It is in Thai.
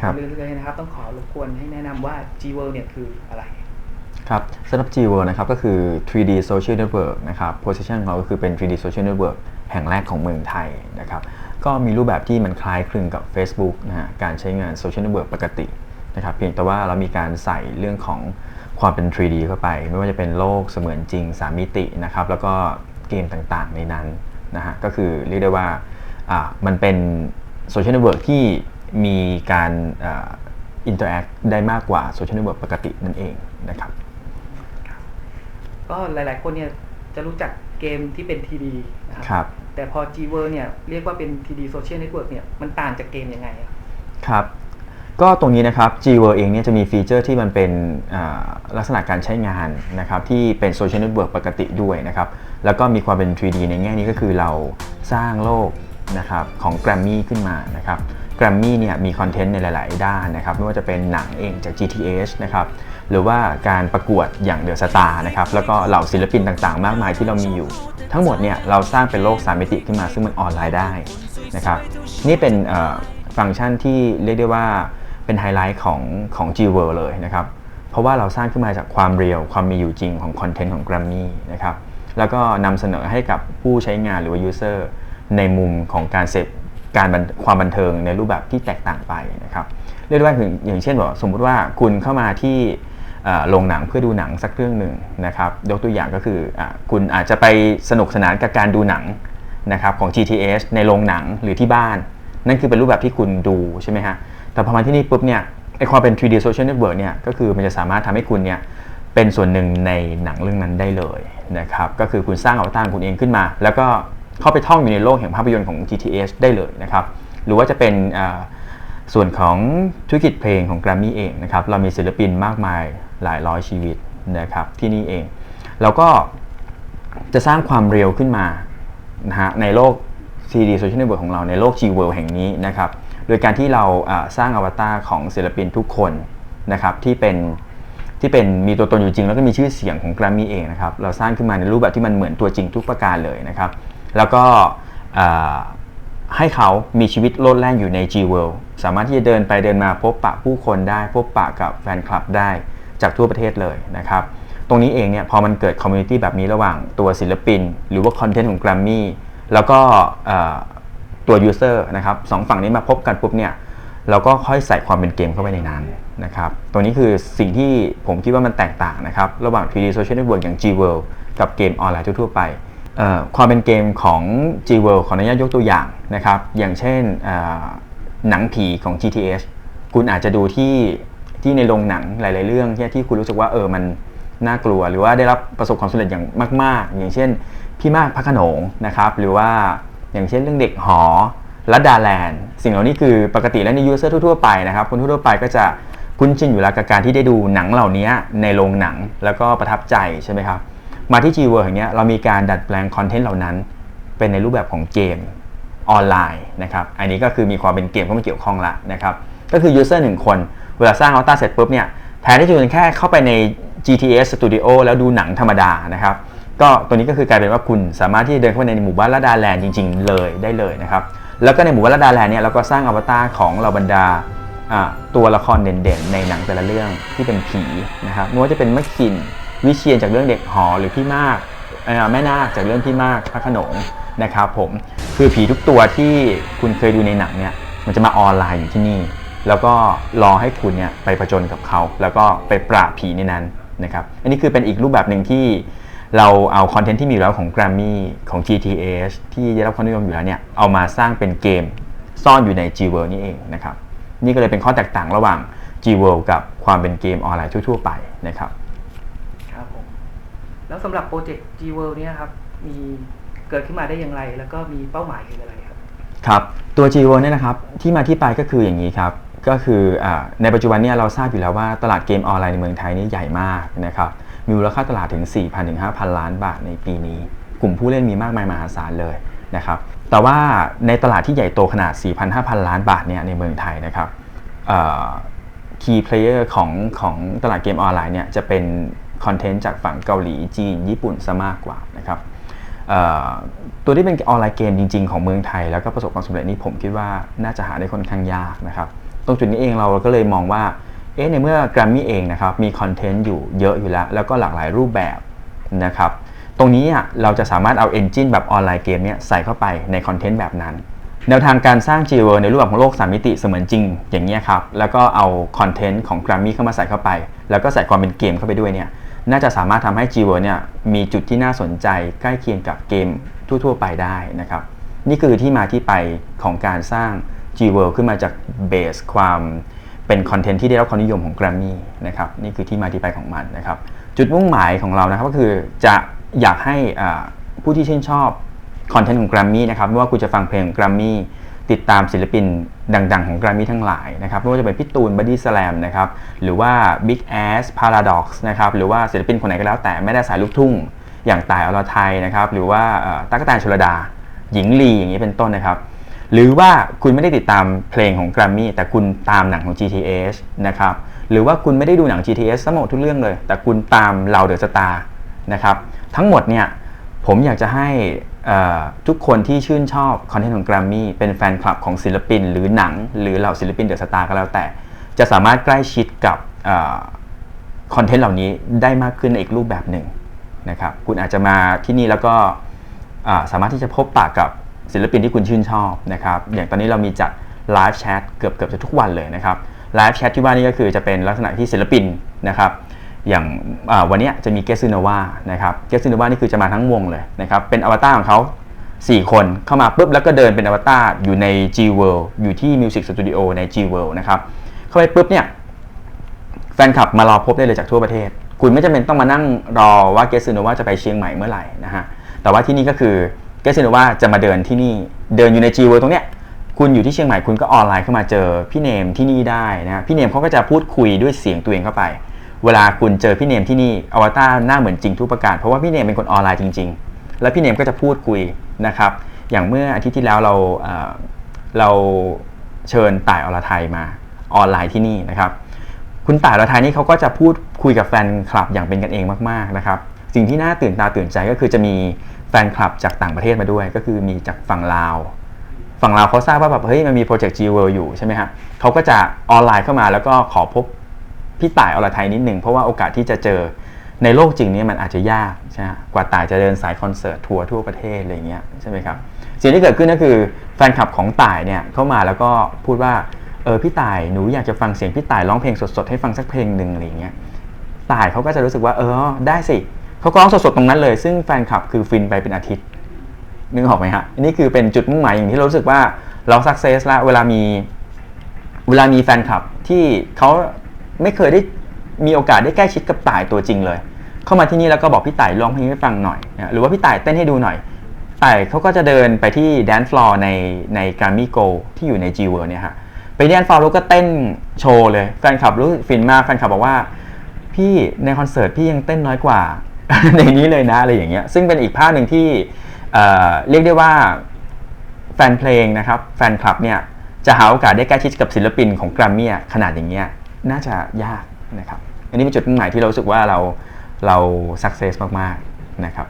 ครับก่อนอื่นเลยนะครับ ต้องขอรบกวนให้แนะนำว่า G World เนี่ยคืออะไรครับสำหรับ G-World นะครับก็คือ 3D Social Network นะครับ position ของเราก็คือเป็น 3D Social Network แห่งแรกของเมืองไทยนะครับ ก็มีรูปแบบที่มันคล้ายคลึงกับ Facebook นะฮะการใช้งาน Social Network ปกตินะครับ เพียงแต่ว่าเรามีการใส่เรื่องของความเป็น 3D เข้าไป ไม่ว่าจะเป็นโลกเสมือนจริง 3 มิตินะครับ แล้วก็เกมต่างๆในนั้นนะฮะก็คือเรียกได้ว่าอ่ามันเป็น Social Network ที่ มีการอ่า interact ได้มากกว่า Social Network ปกตินั่นเองนะครับ ก็หลาย ๆ คนเนี่ยจะรู้จักเกมที่เป็น TD นะคครัรับ แต่พอ G World เนี่ยเรียกว่าเป็น TD Social Network เนี่ยมันต่างจากเกมยังไงอะครับ ก็ตรงนี้นะครับ g w o r l d เองเนี่ยจะมีฟีเจอร์ที่มันเป็นอ่าลักษณะการใช้งานนะครับที่เป็น Social Network ปกติด้วยนะครับ แล้วก็มีความเป็น 3D ในแง่นี้ก็คือเราสร้างโลกนะครับของ Grammy ขึ้นมานะครับ Grammy เนี่ยมีคอนเทนต์ในหลาย ๆ ด้านนะครับไม่ว่าจะเป็นหนังเองจาก GTH นะครับหรือว่าการประกวดอย่าง The Star นะครับแล้วก็เหล่าศิลปินต่าง ๆ มากมายที่เรามีอยู่ ทั้งหมดเนี่ยเราสร้างเป็นโลกสามมิติขึ้นมาซึ่งมันออนไลน์ได้นะครับนี่เป็นฟังก์ชันที่เรียกได้ว่าเป็นไฮไลท์ของของ G World เลยนะครับเพราะว่าเราสร้างขึ้นมาจากความเรียลความมีอยู่จริงของคอนเทนต์ของ Grammy นะครับแล้วก็นำเสนอให้กับผู้ใช้งานหรือว่า User ในมุมของการเสพ การความบันเทิงในรูปแบบที่แตกต่างไปนะครับเรียกได้ว่าอย่างเช่นว่าสมมุติว่าคุณเข้ามาที่โรงหนังเพื่อดูหนังสักเรื่องหนึ่งนะครับยกตัวอย่างก็คืออคุณอาจจะไปสนุกสนานกับการดูหนังนะครับของ GTH ในโรงหนังหรือที่บ้าน นั่นคือเป็นรูปแบบที่คุณดูใช่ไหมฮะแต่พอมาที่นี่ปุ๊บเนี่ยไอความเป็น 3D Social Network เนี่ยก็คือมันจะสามารถทำให้คุณเนี่ยเป็นส่วนหนึ่งในหนังเรื่องนั้นได้เลยนะครับก็คือคุณสร้างอวตารคุณเองขึ้นมา แล้วก็ เข้าไปท่องอยู่ในโลกแห่งภาพยนตร์ของ GTH ได้เลยนะครับ หรือว่าจะเป็นส่วนของธุรกิจเพลงของ Grammy เองนะครับ เรามีศิลปินมากมายหลายร้อยชีวิตนะครับที่นี่เองเราก็จะสร้างความเร็วขึ้นมานะฮะในโลก CD Social Network ของเราในโลก G World แห่งนี้นะครับ โดยการที่เราสร้างอวตารของศิลปินทุกคนนะครับที่เป็นที่เป็นมีตัวตนอยู่จริง แล้วก็มีชื่อเสียงของ Grammy เองนะครับ เราสร้างขึ้นมาในรูปแบบที่มันเหมือนตัวจริงทุกประการเลยนะครับ แล้วก็ให้เขามีชีวิตโลดแล่นอยู่ใน G World สามารถที่จะเดินไปเดินมาพบปะผู้คนได้ พบปะกับแฟนคลับได้จากทั่วประเทศเลยนะครับ ตรงนี้เองเนี่ยพอมันเกิดคอมมูนิตี้แบบนี้ระหว่างตัวศิลปิน หรือว่าคอนเทนต์ของ Grammy แล้วก็เอ่อตัว User นะครับสองฝั่งนี้มาพบกันปุ๊บเนี่ยเราก็ค่อยใส่ความเป็นเกมเข้าไปในนั้นนะครับตรงนี้คือสิ่งที่ผมคิดว่ามันแตกต่างนะครับ ระหว่าง 3D Social Network อย่าง G World กับเกมออนไลน์ทั่วๆไป ความเป็นเกมของ G World ขออนุญาตยกตัวอย่างนะครับ อย่างเช่นหนังผีของ GTH คุณอาจจะดูที่ที่ในโรงหนังหลาย ๆ เรื่องที่ที่คุณรู้สึกว่าเออมันน่ากลัว หรือว่าได้รับประสบความสำเร็จอย่างมาก ๆ อย่างเช่น พี่มากพระขนงนะครับหรือว่าอย่างเช่นเรื่องเด็กหอลัดดาแลนด์สิ่งเหล่านี้คือปกติแล้วในยูเซอร์ทั่ว ๆ ไปนะครับคนทั่ว ๆ ไปก็จะคุ้นชินอยู่แล้วกับการที่ได้ดูหนังเหล่านี้ในโรงหนังแล้วก็ประทับใจใช่ไหมครับ มาที่ G World อย่างเงี้ยเรามีการดัดแปลงคอนเทนต์เหล่านั้น เป็นในรูปแบบของเกมออนไลน์นะครับ อันนี้ก็คือมีความเป็นเกมเข้ามาเกี่ยวข้องละนะครับ ก็คือ user หนึ่งคน เวลาสร้างอ v ต a r เสร็จปุ๊บเนี่ย แทนที่จะเป็นแค่เข้าไปใน GTS Studio แล้วดูหนังธรรมดานะครับ ก็ตัวนี้ก็คือกลายเป็นว่าคุณสามารถที่เดินเข้าไปในหมู่บ้านละดาแลนด์จริง ๆ เลยได้เลยนะครับ แล้วก็ในหมู่บ้านละดาแลนด์เนี่ยเราก็สร้างอวตารของเราบรรดาอ่าตัวละครเด่นๆ ในหนังแต่ละเรื่องที่เป็นผีนะครับไม่ว่าจะเป็นมะขิน วิเชียนจากเรื่องเด็กหอหรือพี่มากแม่นาคจากเรื่องพี่มากพระขนงนะครับผมคือผีทุกตัวที่คุณเคยดูในหนังเนี่ยมันจะมาออนไลน์อยู่ที่นี่ แล้วก็รอให้คุณเนี่ยไปผจญกับเขา แล้วก็ไปปราบผีในนั้นนะครับอันนี้คือเป็นอีกรูปแบบหนึ่งที่เราเอาคอนเทนต์ที่มีอยู่แล้วของ Grammy ของ GTH ที่ได้รับความนิยมอยู่แล้วเนี่ยเอามาสร้างเป็นเกมซ่อนอยู่ใน G World นี่เองนะครับนี่ก็เลยเป็นข้อแตกต่างระหว่าง G World กับความเป็นเกมออนไลน์ทั่ว ๆ ไปนะครับ แล้วสำหรับโปรเจกต์ G World เนี่ยครับมีเกิดขึ้นมาได้อย่างไร แล้วก็มีเป้าหมายคืออะไรครับครับตัว G World เนี่ยนะครับที่มาที่ไปก็คืออย่างนี้ครับก็คืออในปัจจุบันเนี่ยเราทราบอยู่แล้วว่าตลาดเกมออนไลน์ในเมืองไทยนี่ใหญ่มากนะครับมีมูลค่าตลาดถึง 4,000ถึง5,000 ล้านบาทในปีนี้ กลุ่มผู้เล่นมีมากมายมหาศาลเลยนะครับแต่ว่าในตลาดที่ใหญ่โตขนาด4,000-5,000 ล้านบาทเนี่ยในเมืองไทยนะครับคีย์เพลเยอร์ของของตลาดเกมออนไลน์เนี่ยจะเป็น คอนเทนต์จากฝั่งเกาหลีจีน ญี่ปุ่นซะมากกว่านะครับตัวที่เป็นออนไลน์เกมจริง ๆ ของเมืองไทย แล้วก็ประสบความสำเร็จนี้ผมคิดว่าน่าจะหาได้ค่อนข้างยากนะครับตรงจุดนี้เองเราก็เลยมองว่าเอ๊ะในเมื่อ Grammy เองนะครับมีคอนเทนต์อยู่เยอะอยู่แล้ว แล้วก็หลากหลายรูปแบบนะครับตรงนี้เราจะสามารถเอา Engine แบบออนไลน์เกมเนี้ยใส่เข้าไปในคอนเทนต์แบบนั้น แนวทางการสร้าง g w o r ในรูปแบบของโลก 3 มิติเสมือนจริงอย่างนี้ครับแล้วก็เอาคอนเทนต์ของ Grammy เข้ามาใส่เข้าไป แล้วก็ใส่ความเป็นเกมเข้าไปด้วยเนี่ย น่าจะสามารถทำให้ G-Word เนี่ยมีจุดที่น่าสนใจใกล้เคียงกับเกมทั่ว ๆ ไปได้นะครับ นี่คือที่มาที่ไปของการสร้าง g w o r d ขึ้นมาจากเบสความเป็นคอนเทนต์ที่ได้รับความนิยมของ Grammy นะครับนี่คือที่มาที่ไปของมันนะครับ จุดมุ่งหมายของเรานะครับก็คือจะอยากให้อ่าผู้ที่ชื่นชอบคอนเทนต์ของ Grammy นะครับไม่ว่าคุณจะฟังเพลง Grammy ติดตามศิลปินดัง ๆ ของ Grammy ทั้งหลายนะครับไม่ว่าจะเป็นพี่ตูน Body Slam นะครับหรือว่า Big Ass Paradox นะครับหรือว่าศิลปินคนไหนก็แล้วแต่ไม่ได้สายลูกทุ่ง อย่างต่ายอรไทยนะครับหรือว่าตั๊กแตนชลดา หญิงลีอย่างนี้เป็นต้นนะครับหรือว่าคุณไม่ได้ติดตามเพลงของ Grammy แต่คุณตามหนังของ GTH นะครับหรือว่าคุณไม่ได้ดูหนัง GTH ทั้งหมดทุกเรื่องเลย แต่คุณตามเราเดอะสตาร์นะครับทั้งหมดเนี่ยผมอยากจะให้ ทุกคนที่ชื่นชอบคอนเทนต์ของ Grammy เป็นแฟนคลับของศิลปิน หรือหนัง หรือเหล่าศิลปินเดอะสตาร์ก็แล้วแต่ จะสามารถใกล้ชิดกับคอนเทนต์เหล่านี้ได้มากขึ้นในอีกรูปแบบหนึ่งนะครับคุณอาจจะมาที่นี่แล้วก็สามารถที่จะพบปะกับศิลปินที่คุณชื่นชอบนะครับอย่างตอนนี้เรามีจัดไลฟ์แชทเกือบเกือบจะทุกวันเลยนะครับไลฟ์แชทที่ว่านี่ก็คือจะเป็นลักษณะที่ศิลปินนะครับ อย่างวันนี้จะมีเกสซินวานะครับเกสซินวานี่คือจะมาทั้งวงเลยนะครับเป็นอวตารของเขา4 คนเข้ามาปุ๊บแล้วก็เดินเป็นอวตารอยู่ใน G World อยู่ที่ Music Studio ใน G World นะครับเข้าไปปุ๊บเนี่ยแฟนคลับมารอพบได้เลยจากทั่วประเทศ คุณไม่จำเป็นต้องมานั่งรอว่าเกสซิโนวาจะไปเชียงใหม่เมื่อไหร่นะฮะแต่ว่าที่นี่ก็คือเกสซิโนวาจะมาเดินที่นี่เดินอยู่ในจีเวอร์ตรงเนี้ยคุณอยู่ที่เชียงใหม่คุณก็ออนไลน์เข้ามาเจอพี่เนมที่นี่ได้นะฮะพี่เนมเขาก็จะพูดคุยด้วยเสียงตัวเองเข้าไป เวลาคุณเจอพี่เนมที่นี่อวตารหน้าเหมือนจริงทุกประการเพราะว่าพี่เนมเป็นคนออนไลน์จริง ๆ แล้วพี่เนมก็จะพูดคุยนะครับ อย่างเมื่ออาทิตย์ที่แล้วเราเราเชิญต่ายอรไทยมาออนไลน์ที่นี่นะครับ คุณต่ายอรไทยนี่เขาก็จะพูดคุยกับแฟนคลับอย่างเป็นกันเองมากๆนะครับสิ่งที่น่าตื่นตาตื่นใจก็คือจะมีแฟนคลับจากต่างประเทศมาด้วย ก็คือมีจากฝั่งลาวฝั่งลาวเขาทราบว่าแบบเฮ้ยมันมีโปรเจกต์ G World อยู่ใช่ไหมฮะเขาก็จะออนไลน์เข้ามาแล้วก็ขอพบ พี่ต่ายอรไทยนิดหนึ่งเพราะว่าโอกาสที่จะเจอในโลกจริงนี่มันอาจจะยากใช่กว่าต่ายจะเดินสายคอนเสิร์ตทัวร์ทั่วประเทศอะไรเงี้ยใช่ไหมครับสิ่งที่เกิดขึ้นก็คือแฟนคลับของต่ายเนี่ยเข้ามาแล้วก็พูดว่าเออพี่ต่ายหนูอยากจะฟังเสียงพี่ต่ายร้องเพลงสดๆให้ฟังสักเพลงหนึ่งอะไรเงี้ยต่ายเขาก็จะรู้สึกว่าเออได้สิเขาก็ร้องสดๆตรงนั้นเลย ซึ่งแฟนคลับคือฟินไปเป็นอาทิตย์นึกออกไหมฮะอันนี่คือเป็นจุดมุ่งหมายอย่างที่เรารู้สึกว่าเราสักเซสแล้วเวลามีเวลามีแฟนคลับที่เขา ไม่เคยได้มีโอกาสได้ใกล้ชิดกับต่ายตัวจริงเลย เข้ามาที่นี่แล้วก็บอกพี่ต่ายร้องเพลงให้ฟังหน่อยนะหรือว่าพี่ต่ายเต้นให้ดูหน่อยต่ายเขาก็จะเดินไปที่แดนฟลอร์ในในการมิโกที่อยู่ใน G World เนี่ยฮะไปแดนฟลอร์แล้วก็เต้นโชว์เลยแฟนคลับรู้ฟินมากแฟนคลับบอกว่า พี่ในคอนเสิร์ตพี่ยังเต้นน้อยกว่าในนี้เลยนะอะไรอย่างเงี้ยซึ่งเป็นอีกภาพหนึ่งที่เเรียกได้ว่าแฟนเพลงนะครับแฟนคลับเนี่ยจะหาโอกาสได้ใกล้ชิดกับศิลปินของแกรมมี่ขนาดอย่างเงี้ย น่าจะยากนะครับ อันนี้เป็นจุดมุ่งหมายที่เราสึกว่าเราเราสักเซสมากๆนะครับ